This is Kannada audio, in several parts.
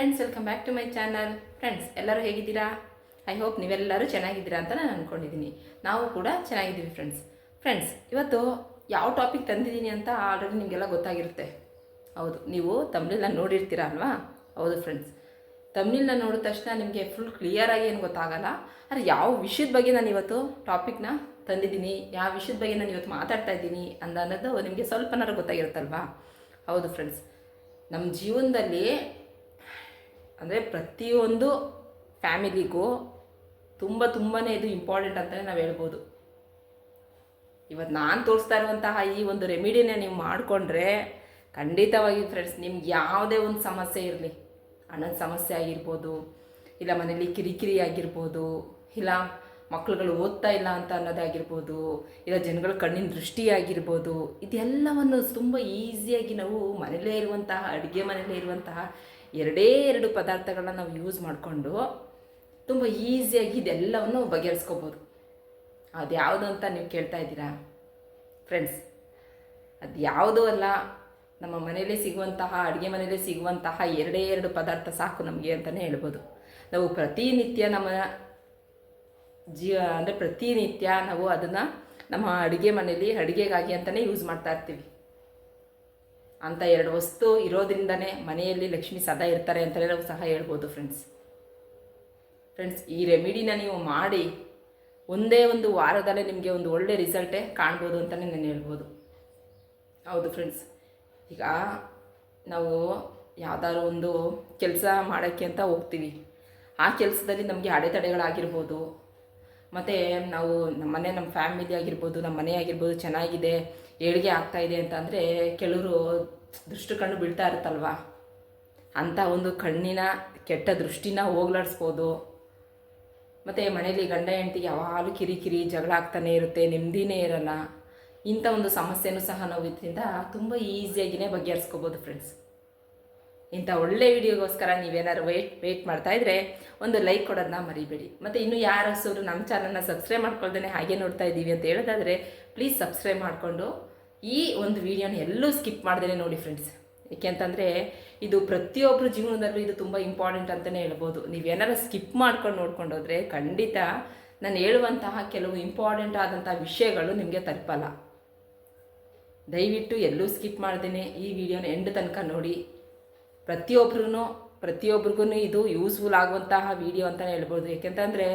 Friends welcome back to my channel friends ಎಲ್ಲರೂ ಹೇಗಿದ್ದೀರಾ? ಐ ಹೋಪ್ ನೀವೆಲ್ಲರೂ ಚೆನ್ನಾಗಿದ್ದೀರಾ ಅಂತ ನಾನು ಅಂದ್ಕೊಂಡಿದ್ದೀನಿ ನಾವು ಕೂಡ ಚೆನ್ನಾಗಿದ್ದೀವಿ ಫ್ರೆಂಡ್ಸ್ ಫ್ರೆಂಡ್ಸ್ ಇವತ್ತು ಯಾವ ಟಾಪಿಕ್ ತಂದಿದ್ದೀನಿ ಅಂತ ಆಲ್ರೆಡಿ ನಿಮಗೆಲ್ಲ ಗೊತ್ತಾಗಿರುತ್ತೆ. ಹೌದು, ನೀವು ತಮಿಳನ್ನ ನೋಡಿರ್ತೀರ ಅಲ್ವಾ? ಹೌದು ಫ್ರೆಂಡ್ಸ್ ತಮಿಳನ್ನ ನೋಡಿದ ತಕ್ಷಣ ನಿಮಗೆ ಫುಲ್ ಕ್ಲಿಯರಾಗಿ ಏನು ಗೊತ್ತಾಗಲ್ಲ. ಆದರೆ ಯಾವ ವಿಷಯದ ಬಗ್ಗೆ ನಾನು ಇವತ್ತು ಟಾಪಿಕ್ನ ತಂದಿದ್ದೀನಿ? ಯಾವ ವಿಷಯದ ಬಗ್ಗೆ ನಾನು ಇವತ್ತು ಮಾತಾಡ್ತಾ ಇದ್ದೀನಿ ಅಂತ ಅನ್ನೋದು ನಿಮಗೆ ಸ್ವಲ್ಪನಾರು ಗೊತ್ತಾಗಿರುತ್ತಲ್ವಾ? ಹೌದು ಫ್ರೆಂಡ್ಸ್ ನಮ್ಮ ಜೀವನದಲ್ಲಿ ಅಂದರೆ ಪ್ರತಿಯೊಂದು ಫ್ಯಾಮಿಲಿಗೂ ತುಂಬ ತುಂಬಾ ಇದು ಇಂಪಾರ್ಟೆಂಟ್ ಅಂತಲೇ ನಾವು ಹೇಳ್ಬೋದು. ಇವತ್ತು ನಾನು ತೋರಿಸ್ತಾ ಇರುವಂತಹ ಈ ಒಂದು ರೆಮಿಡಿನ ನೀವು ಮಾಡಿಕೊಂಡ್ರೆ ಖಂಡಿತವಾಗಿ ಫ್ರೆಂಡ್ಸ್ ನಿಮ್ಗೆ ಯಾವುದೇ ಒಂದು ಸಮಸ್ಯೆ ಇರಲಿ. ಹಣದ ಸಮಸ್ಯೆ ಆಗಿರ್ಬೋದು, ಇಲ್ಲ ಮನೇಲಿ ಕಿರಿಕಿರಿ ಆಗಿರ್ಬೋದು, ಇಲ್ಲ ಮಕ್ಕಳುಗಳು ಓದ್ತಾ ಇಲ್ಲ ಅಂತ ಅನ್ನೋದಾಗಿರ್ಬೋದು ಇಲ್ಲ ಜನಗಳ ಕಣ್ಣಿನ ದೃಷ್ಟಿ ಆಗಿರ್ಬೋದು, ಇದೆಲ್ಲವನ್ನು ತುಂಬ ಈಸಿಯಾಗಿ ನಾವು ಮನೇಲೇ ಇರುವಂತಹ, ಅಡುಗೆ ಮನೇಲೇ ಇರುವಂತಹ ಎರಡೇ ಎರಡು ಪದಾರ್ಥಗಳನ್ನ ನಾವು ಯೂಸ್ ಮಾಡಿಕೊಂಡು ತುಂಬ ಈಸಿಯಾಗಿ ಇದೆಲ್ಲವನ್ನು ಬಗೆಹರಿಸ್ಕೋಬೋದು. ಅದು ಯಾವುದು ಅಂತ ನೀವು ಕೇಳ್ತಾ ಇದ್ದೀರಾ? ಫ್ರೆಂಡ್ಸ್ ಅದು ಯಾವುದೂ ಅಲ್ಲ, ನಮ್ಮ ಮನೆಯಲ್ಲೇ ಸಿಗುವಂತಹ, ಅಡುಗೆ ಮನೆಯಲ್ಲೇ ಸಿಗುವಂತಹ ಎರಡೇ ಎರಡು ಪದಾರ್ಥ ಸಾಕು ನಮಗೆ ಅಂತಲೇ ಹೇಳ್ಬೋದು. ನಾವು ಪ್ರತಿನಿತ್ಯ ನಮ್ಮ ಜೀವ ಅಂದರೆ ಪ್ರತಿನಿತ್ಯ ನಾವು ಅದನ್ನು ನಮ್ಮ ಅಡುಗೆ ಮನೆಯಲ್ಲಿ, ಅಡುಗೆಗಾಗಿ ಅಂತಲೇ ಯೂಸ್ ಮಾಡ್ತಾ ಇರ್ತೀವಿ. ಅಂಥ ಎರಡು ವಸ್ತು ಇರೋದ್ರಿಂದನೇ ಮನೆಯಲ್ಲಿ ಲಕ್ಷ್ಮಿ ಸದಾ ಇರ್ತಾರೆ ಅಂತಲೇ ನಾವು ಸಹ ಹೇಳ್ಬೋದು ಫ್ರೆಂಡ್ಸ್ ಫ್ರೆಂಡ್ಸ್ ಈ ರೆಮಿಡಿನ ನೀವು ಮಾಡಿ ಒಂದೇ ಒಂದು ವಾರದಲ್ಲೇ ನಿಮಗೆ ಒಂದು ಒಳ್ಳೆ ರಿಸಲ್ಟೇ ಕಾಣ್ಬೋದು ಅಂತಲೇ ನಾನು ಹೇಳ್ಬೋದು. ಹೌದು ಫ್ರೆಂಡ್ಸ್ ಈಗ ನಾವು ಯಾವುದಾದ್ರು ಒಂದು ಕೆಲಸ ಮಾಡೋಕ್ಕೆ ಅಂತ ಹೋಗ್ತೀವಿ. ಆ ಕೆಲಸದಲ್ಲಿ ನಮಗೆ ಅಡೆತಡೆಗಳಾಗಿರ್ಬೋದು. ಮತ್ತು ನಾವು ನಮ್ಮ ಮನೆ ನಮ್ಮ ಫ್ಯಾಮಿಲಿ ಆಗಿರ್ಬೋದು, ನಮ್ಮ ಮನೆ ಆಗಿರ್ಬೋದು, ಚೆನ್ನಾಗಿದೆ. ಏಳಿಗೆ ಆಗ್ತಾ ಇದೆ ಅಂತಂದರೆ ಕೆಲವರು ದೃಷ್ಟಿ ಕಣ್ಣು ಬೀಳ್ತಾ ಇರುತ್ತಲ್ವ? ಅಂಥ ಒಂದು ಕಣ್ಣಿನ ಕೆಟ್ಟ ದೃಷ್ಟಿನ ಹೋಗ್ಲಾಡಿಸ್ಬೋದು. ಮತ್ತು ಮನೇಲಿ ಗಂಡ ಹೆಂಡತಿ ಯಾವಾಗಲೂ ಕಿರಿಕಿರಿ ಜಗಳ ಆಗ್ತಾನೆ ಇರುತ್ತೆ, ನೆಮ್ಮದಿನೇ ಇರಲ್ಲ. ಇಂಥ ಒಂದು ಸಮಸ್ಯೆನೂ ಸಹ ನಾವು ಇದರಿಂದ ತುಂಬ ಈಸಿಯಾಗಿಯೇ ಬಗೆಹರಿಸ್ಕೋಬೋದು ಫ್ರೆಂಡ್ಸ್ ಇಂಥ ಒಳ್ಳೆ ವಿಡಿಯೋಗೋಸ್ಕರ ನೀವೇನಾದ್ರು ವೇಟ್ ಮಾಡ್ತಾ ಇದ್ರೆ ಒಂದು ಲೈಕ್ ಕೊಡೋದನ್ನ ಮರಿಬೇಡಿ. ಮತ್ತು ಇನ್ನೂ ಯಾರು ನಮ್ಮ ಚಾನಲ್ನ ಸಬ್ಸ್ಕ್ರೈಬ್ ಮಾಡ್ಕೊಳ್ದೇ ಹಾಗೆ ನೋಡ್ತಾ ಇದ್ದೀವಿ ಅಂತ ಹೇಳೋದಾದರೆ ಪ್ಲೀಸ್ ಸಬ್ಸ್ಕ್ರೈಬ್ ಮಾಡಿಕೊಂಡು ಈ ಒಂದು ವಿಡಿಯೋನ ಎಲ್ಲೂ ಸ್ಕಿಪ್ ಮಾಡ್ದೇ ನೋಡಿ ಫ್ರೆಂಡ್ಸ್ ಏಕೆಂತಂದರೆ ಇದು ಪ್ರತಿಯೊಬ್ಬರ ಜೀವನದಲ್ಲೂ ಇದು ತುಂಬ ಇಂಪಾರ್ಟೆಂಟ್ ಅಂತಲೇ ಹೇಳ್ಬೋದು. ನೀವೇನಾರು ಸ್ಕಿಪ್ ಮಾಡ್ಕೊಂಡು ನೋಡ್ಕೊಂಡೋದ್ರೆ ಖಂಡಿತ ನಾನು ಹೇಳುವಂತಹ ಕೆಲವು ಇಂಪಾರ್ಟೆಂಟ್ ಆದಂಥ ವಿಷಯಗಳು ನಿಮಗೆ ತಲುಪಲ್ಲ. ದಯವಿಟ್ಟು ಎಲ್ಲೂ ಸ್ಕಿಪ್ ಮಾಡ್ದೇ ಈ ವಿಡಿಯೋನ ಎಂಡ್ ತನಕ ನೋಡಿ. ಪ್ರತಿಯೊಬ್ರು ಪ್ರತಿಯೊಬ್ರಿಗೂ ಇದು ಯೂಸ್ಫುಲ್ ಆಗುವಂತಹ ವಿಡಿಯೋ ಅಂತಲೇ ಹೇಳ್ಬೋದು. ಏಕೆಂತಂದರೆ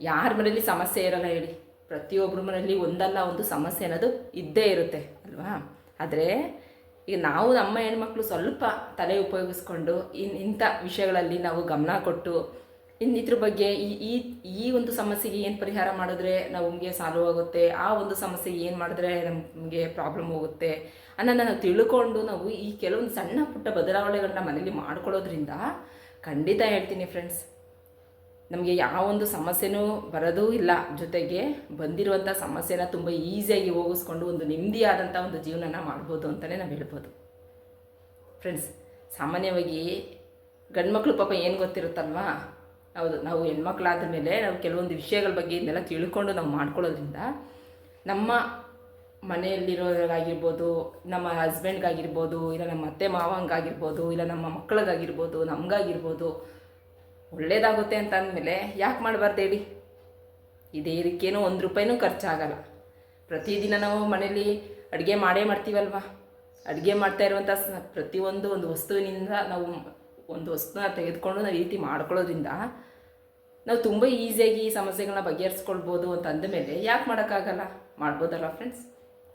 ಯಾರ ಮನೇಲಿ ಸಮಸ್ಯೆ ಇರಲ್ಲ ಹೇಳಿ. ಪ್ರತಿಯೊಬ್ಬರ ಮನೆಯಲ್ಲಿ ಒಂದಲ್ಲ ಒಂದು ಸಮಸ್ಯೆ ಅನ್ನೋದು ಇದ್ದೇ ಇರುತ್ತೆ, ಅಲ್ವಾ? ಆದರೆ ಈಗ ನಾವು ನಮ್ಮ ಹೆಣ್ಮಕ್ಳು ಸ್ವಲ್ಪ ತಲೆ ಉಪಯೋಗಿಸ್ಕೊಂಡು ಇನ್, ಇಂಥ ವಿಷಯಗಳಲ್ಲಿ ನಾವು ಗಮನ ಕೊಟ್ಟು ಇನ್ನು ಇದ್ರ ಬಗ್ಗೆ ಈ ಈ ಈ ಒಂದು ಸಮಸ್ಯೆಗೆ ಏನು ಪರಿಹಾರ ಮಾಡಿದ್ರೆ ನಮಗೆ ಸಾಲ್ವ್ ಆಗುತ್ತೆ ಆ ಒಂದು ಸಮಸ್ಯೆಗೆ ಏನು ಮಾಡಿದ್ರೆ ನಮಗೆ ಪ್ರಾಬ್ಲಮ್ ಹೋಗುತ್ತೆ ಅನ್ನೋದನ್ನ ನಾವು ತಿಳ್ಕೊಂಡು ನಾವು ಈ ಕೆಲವೊಂದು ಸಣ್ಣ ಪುಟ್ಟ ಬದಲಾವಣೆಗಳನ್ನ ಮನೇಲಿ ಮಾಡ್ಕೊಳ್ಳೋದ್ರಿಂದ ಖಂಡಿತ ಹೇಳ್ತೀನಿ ಫ್ರೆಂಡ್ಸ್ ನಮಗೆ ಯಾವ ಒಂದು ಸಮಸ್ಯೆನೂ ಬರೋದೂ ಇಲ್ಲ. ಜೊತೆಗೆ ಬಂದಿರುವಂಥ ಸಮಸ್ಯೆನ ತುಂಬ ಈಸಿಯಾಗಿ ಹೋಗಿಸ್ಕೊಂಡು ಒಂದು ನೆಮ್ಮದಿಯಾದಂಥ ಒಂದು ಜೀವನನ ಮಾಡ್ಬೋದು ಅಂತಲೇ ನಾವು ಹೇಳ್ಬೋದು. ಫ್ರೆಂಡ್ಸ್ ಸಾಮಾನ್ಯವಾಗಿ ಗಂಡ್ಮಕ್ಳು ಪಾಪ ಏನು ಗೊತ್ತಿರುತ್ತಲ್ವಾ? ಹೌದು, ನಾವು ಹೆಣ್ಮಕ್ಳಾದ ಮೇಲೆ ನಾವು ಕೆಲವೊಂದು ವಿಷಯಗಳ ಬಗ್ಗೆ ಇದನ್ನೆಲ್ಲ ತಿಳ್ಕೊಂಡು ನಾವು ಮಾಡ್ಕೊಳ್ಳೋದ್ರಿಂದ ನಮ್ಮ ಮನೆಯಲ್ಲಿರೋದಾಗಿರ್ಬೋದು ನಮ್ಮ ಹಸ್ಬೆಂಡ್ಗಾಗಿರ್ಬೋದು ಇಲ್ಲ ನಮ್ಮ ಅತ್ತೆ ಮಾವಂಗಾಗಿರ್ಬೋದು, ಇಲ್ಲ ನಮ್ಮ ಮಕ್ಕಳಿಗಾಗಿರ್ಬೋದು, ನಮಗಾಗಿರ್ಬೋದು ಒಳ್ಳೇದಾಗುತ್ತೆ ಅಂತ ಅಂದಮೇಲೆ ಯಾಕೆ ಮಾಡಬಾರ್ದು ಹೇಳಿ ಇದೇ ಇದಕ್ಕೇನು ಒಂದು ರೂಪಾಯಿನೂ ಖರ್ಚಾಗಲ್ಲ. ಪ್ರತಿದಿನ ನಾವು ಮನೇಲಿ ಅಡುಗೆ ಮಾಡೇ ಮಾಡ್ತೀವಲ್ವ? ಅಡುಗೆ ಮಾಡ್ತಾ ಇರುವಂಥ ಪ್ರತಿಯೊಂದು ಒಂದು ವಸ್ತುವಿನಿಂದ ನಾವು ಒಂದು ವಸ್ತುನ ತೆಗೆದುಕೊಂಡು ನಾವು ರೀತಿ ಮಾಡ್ಕೊಳ್ಳೋದ್ರಿಂದ ನಾವು ತುಂಬ ಈಸಿಯಾಗಿ ಈ ಸಮಸ್ಯೆಗಳನ್ನ ಬಗೆಹರಿಸ್ಕೊಳ್ಬೋದು ಅಂತ ಅಂದಮೇಲೆ ಯಾಕೆ ಮಾಡೋಕ್ಕಾಗಲ್ಲ? ಮಾಡ್ಬೋದಲ್ಲ ಫ್ರೆಂಡ್ಸ್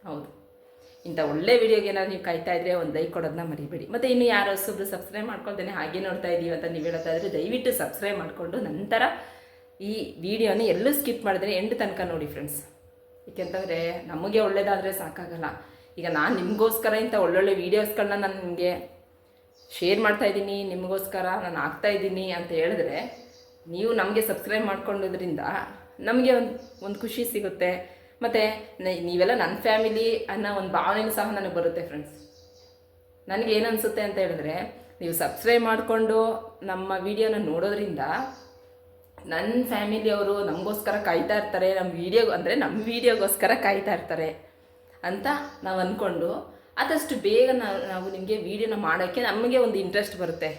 ಹೌದು. ಇಂಥ ಒಳ್ಳೆ ವಿಡಿಯೋಗೆ ಏನಾದ್ರು ನೀವು ಕಾಯ್ತಾ ಇದ್ರೆ ಒಂದು ಲೈಕ್ ಕೊಡೋದನ್ನ ಮರಿಬೇಡಿ. ಮತ್ತು ಇನ್ನು ಯಾರು ಹೊಸಬ್ರು ಸಬ್ಸ್ಕ್ರೈಬ್ ಮಾಡ್ಕೊಳ್ತೇನೆ ಹಾಗೆ ನೋಡ್ತಾ ಇದ್ದೀವಿ ಅಂತ ನೀವು ಹೇಳ್ತಾ ಇದ್ರೆ ದಯವಿಟ್ಟು ಸಬ್ಸ್ಕ್ರೈಬ್ ಮಾಡಿಕೊಂಡು ನಂತರ ಈ ವಿಡಿಯೋನ ಎಲ್ಲೂ ಸ್ಕಿಪ್ ಮಾಡಿದ್ರೆ ಎಂಡ್ ತನಕ ನೋಡಿ ಫ್ರೆಂಡ್ಸ್ ಏಕೆಂತಂದರೆ ನಮಗೆ ಒಳ್ಳೇದಾದರೆ ಸಾಕಾಗಲ್ಲ. ಈಗ ನಾನು ನಿಮಗೋಸ್ಕರ ಇಂಥ ಒಳ್ಳೊಳ್ಳೆ ವೀಡಿಯೋಸ್ಗಳನ್ನ ನಾನು ನಿಮಗೆ ಶೇರ್ ಮಾಡ್ತಾ ಇದ್ದೀನಿ, ನಿಮಗೋಸ್ಕರ ನಾನು ಆಗ್ತಾ ಇದ್ದೀನಿ ಅಂತ ಹೇಳಿದ್ರೆ ನೀವು ನಮಗೆ ಸಬ್ಸ್ಕ್ರೈಬ್ ಮಾಡ್ಕೊಂಡಿದ್ರಿಂದ ನಮಗೆ ಒಂದು ಒಂದು ಖುಷಿ ಸಿಗುತ್ತೆ. ಮತ್ತು ನೀವೆಲ್ಲ ನನ್ನ ಫ್ಯಾಮಿಲಿ ಅನ್ನೋ ಒಂದು ಭಾವನೆನೂ ಸಹ ನನಗೆ ಬರುತ್ತೆ ಫ್ರೆಂಡ್ಸ್ ನನಗೆ ಏನು ಅನಿಸುತ್ತೆ ಅಂತ ಹೇಳಿದ್ರೆ, ನೀವು ಸಬ್ಸ್ಕ್ರೈಬ್ ಮಾಡಿಕೊಂಡು ನಮ್ಮ ವಿಡಿಯೋನ ನೋಡೋದ್ರಿಂದ ನನ್ನ ಫ್ಯಾಮಿಲಿಯವರು ನಮಗೋಸ್ಕರ ಕಾಯ್ತಾ ಇರ್ತಾರೆ ನಮ್ಮ ವೀಡಿಯೋ ಅಂದರೆ ನಮ್ಮ ವೀಡಿಯೋಗೋಸ್ಕರ ಕಾಯ್ತಾ ಇರ್ತಾರೆ ಅಂತ ನಾವು ಅಂದ್ಕೊಂಡು ಆದಷ್ಟು ಬೇಗ ನಾವು ನಾವು ನಿಮಗೆ ವೀಡಿಯೋನ ಮಾಡೋಕ್ಕೆ ನಮಗೆ ಒಂದು ಇಂಟ್ರೆಸ್ಟ್ ಬರುತ್ತೆ.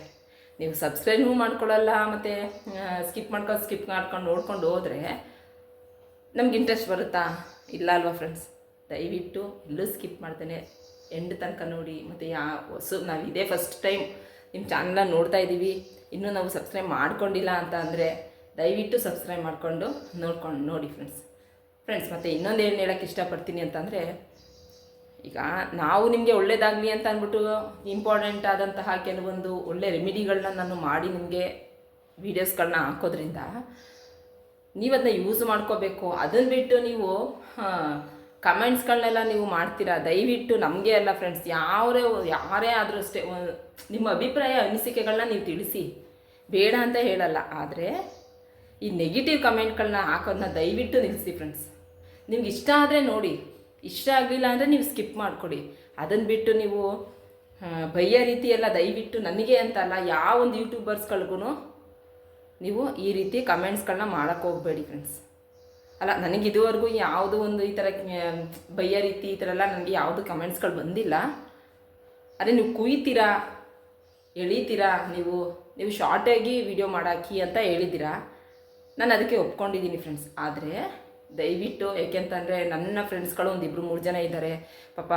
ನೀವು ಸಬ್ಸ್ಕ್ರೈಬೂ ಮಾಡ್ಕೊಳ್ಳಲ್ಲ, ಮತ್ತು ಸ್ಕಿಪ್ ಮಾಡ್ಕೊಂಡು ಸ್ಕಿಪ್ ಮಾಡ್ಕೊಂಡು ನೋಡ್ಕೊಂಡು ಹೋದರೆ ನಮ್ಗೆ ಇಂಟ್ರೆಸ್ಟ್ ಬರುತ್ತಾ? ಇಲ್ಲ ಅಲ್ವಾ ಫ್ರೆಂಡ್ಸ್ ದಯವಿಟ್ಟು ಎಲ್ಲೂ ಸ್ಕಿಪ್ ಮಾಡ್ತೇನೆ. ಎಂಡ್ ತನಕ ನೋಡಿ, ಮತ್ತು ಯಾ, ಹೊಸ, ನಾವು ಇದೇ ಫಸ್ಟ್ ಟೈಮ್ ನಿಮ್ಮ ಚಾನಲ್ನ ನೋಡ್ತಾ ಇದ್ದೀವಿ ಇನ್ನೂ ನಾವು ಸಬ್ಸ್ಕ್ರೈಬ್ ಮಾಡ್ಕೊಂಡಿಲ್ಲ ಅಂತ ಅಂದರೆ ದಯವಿಟ್ಟು ಸಬ್ಸ್ಕ್ರೈಬ್ ಮಾಡಿಕೊಂಡು ನೋಡ್ಕೊಂಡು ನೋಡಿ ಫ್ರೆಂಡ್ಸ್ ಫ್ರೆಂಡ್ಸ್ ಮತ್ತು ಇನ್ನೊಂದು ಏನು ಹೇಳೋಕ್ಕೆ ಇಷ್ಟಪಡ್ತೀನಿ ಅಂತಂದರೆ ಈಗ ನಾವು ನಿಮಗೆ ಒಳ್ಳೇದಾಗಲಿ ಅಂತ ಅಂದ್ಬಿಟ್ಟು ಇಂಪಾರ್ಟೆಂಟ್ ಆದಂತಹ ಕೆಲವೊಂದು ಒಳ್ಳೆ ರೆಮಿಡಿಗಳನ್ನ ನಾನು ಮಾಡಿ ನಿಮಗೆ ವೀಡಿಯೋಸ್ಗಳನ್ನ ಹಾಕೋದ್ರಿಂದ ನೀವು ಅದನ್ನ ಯೂಸ್ ಮಾಡ್ಕೋಬೇಕು. ಅದನ್ನು ಬಿಟ್ಟು ನೀವು ಕಮೆಂಟ್ಸ್ಗಳನ್ನೆಲ್ಲ ನೀವು ಮಾಡ್ತೀರಾ? ದಯವಿಟ್ಟು ನಮಗೆ ಅಲ್ಲ ಫ್ರೆಂಡ್ಸ್ ಯಾರೇ ಯಾರೇ ಆದರೂ ಅಷ್ಟೇ ನಿಮ್ಮ ಅಭಿಪ್ರಾಯ ಅನಿಸಿಕೆಗಳನ್ನ ನೀವು ತಿಳಿಸಿ. ಬೇಡ ಅಂತ ಹೇಳಲ್ಲ. ಆದರೆ, ಈ ನೆಗೆಟಿವ್ ಕಮೆಂಟ್ಗಳನ್ನ ಹಾಕೋದನ್ನ ದಯವಿಟ್ಟು ನಿಲ್ಲಿಸಿ ಫ್ರೆಂಡ್ಸ್ ನಿಮ್ಗೆ ಇಷ್ಟ ಆದರೆ ನೋಡಿ. ಇಷ್ಟ ಆಗಲಿಲ್ಲ ಅಂದರೆ ನೀವು ಸ್ಕಿಪ್ ಮಾಡಿಕೊಡಿ. ಅದನ್ನು ಬಿಟ್ಟು ನೀವು ಬಯ್ಯ ರೀತಿಯೆಲ್ಲ ದಯವಿಟ್ಟು ನನಗೆ ಅಂತ ಅಲ್ಲ, ಯಾವ ಒಂದು ಯೂಟ್ಯೂಬರ್ಸ್ಗಳಿಗೂ ನೀವು ಈ ರೀತಿ ಕಮೆಂಟ್ಸ್ಗಳನ್ನ ಮಾಡೋಕ್ಕೆ ಹೋಗಬೇಡಿ ಫ್ರೆಂಡ್ಸ್ ಅಲ್ಲ, ನನಗೆ ಇದುವರೆಗೂ ಯಾವುದೋ ಒಂದು ಈ ಥರ ಬಯ್ಯ ರೀತಿ ಈ ಥರ ಎಲ್ಲ ನನಗೆ ಯಾವುದು ಕಮೆಂಟ್ಸ್ಗಳು ಬಂದಿಲ್ಲ. ಅದೇ ನೀವು ಕುಯ್ತೀರಾ? ಎಳೀತೀರಾ? ನೀವು ನೀವು ಶಾರ್ಟಾಗಿ ವಿಡಿಯೋ ಮಾಡಾಕಿ ಅಂತ ಹೇಳಿದ್ದೀರಾ? ನಾನು ಅದಕ್ಕೆ ಒಪ್ಕೊಂಡಿದ್ದೀನಿ ಫ್ರೆಂಡ್ಸ್ ಆದರೆ ದಯವಿಟ್ಟು ಏಕೆಂತಂದರೆ ನನ್ನ ಫ್ರೆಂಡ್ಸ್ಗಳು ಒಂದು ಇಬ್ಬರು ಮೂರು ಜನ ಇದ್ದಾರೆ. ಪಾಪ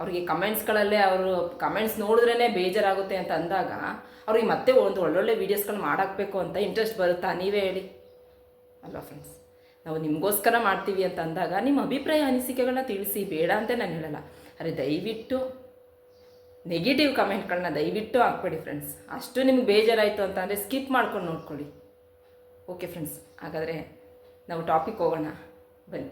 ಅವ್ರಿಗೆ ಕಮೆಂಟ್ಸ್ಗಳಲ್ಲೇ ಅವರು ಕಮೆಂಟ್ಸ್ ನೋಡಿದ್ರೇ ಬೇಜಾರಾಗುತ್ತೆ ಅಂತ ಅಂದಾಗ, ಅವ್ರಿಗೆ ಮತ್ತೆ ಒಂದು ಒಳ್ಳೊಳ್ಳೆ ವೀಡಿಯೋಸ್ಗಳು ಮಾಡಾಕಬೇಕು ಅಂತ ಇಂಟ್ರೆಸ್ಟ್ ಬರುತ್ತಾ? ನೀವೇ ಹೇಳಿ. ಅಲ್ವಾ ಫ್ರೆಂಡ್ಸ್ ನಾವು ನಿಮಗೋಸ್ಕರ ಮಾಡ್ತೀವಿ ಅಂತ ಅಂದಾಗ, ನಿಮ್ಮ ಅಭಿಪ್ರಾಯ ಅನಿಸಿಕೆಗಳನ್ನ ತಿಳಿಸಿ, ಬೇಡ ಅಂತ ನಾನು ಹೇಳಲ್ಲ. ಅರೆ ದಯವಿಟ್ಟು ನೆಗೆಟಿವ್ ಕಮೆಂಟ್ಗಳನ್ನ ದಯವಿಟ್ಟು ಹಾಕ್ಬೇಡಿ ಫ್ರೆಂಡ್ಸ್ ಅಷ್ಟು ನಿಮ್ಗೆ ಬೇಜಾರಾಯಿತು ಅಂತ ಅಂದರೆ ಸ್ಕಿಪ್ ಮಾಡ್ಕೊಂಡು ನೋಡ್ಕೊಳ್ಳಿ. ಓಕೆ ಫ್ರೆಂಡ್ಸ್ ಹಾಗಾದರೆ ನಾವು ಟಾಪಿಕ್ ಹೋಗೋಣ. ಬನ್ನಿ.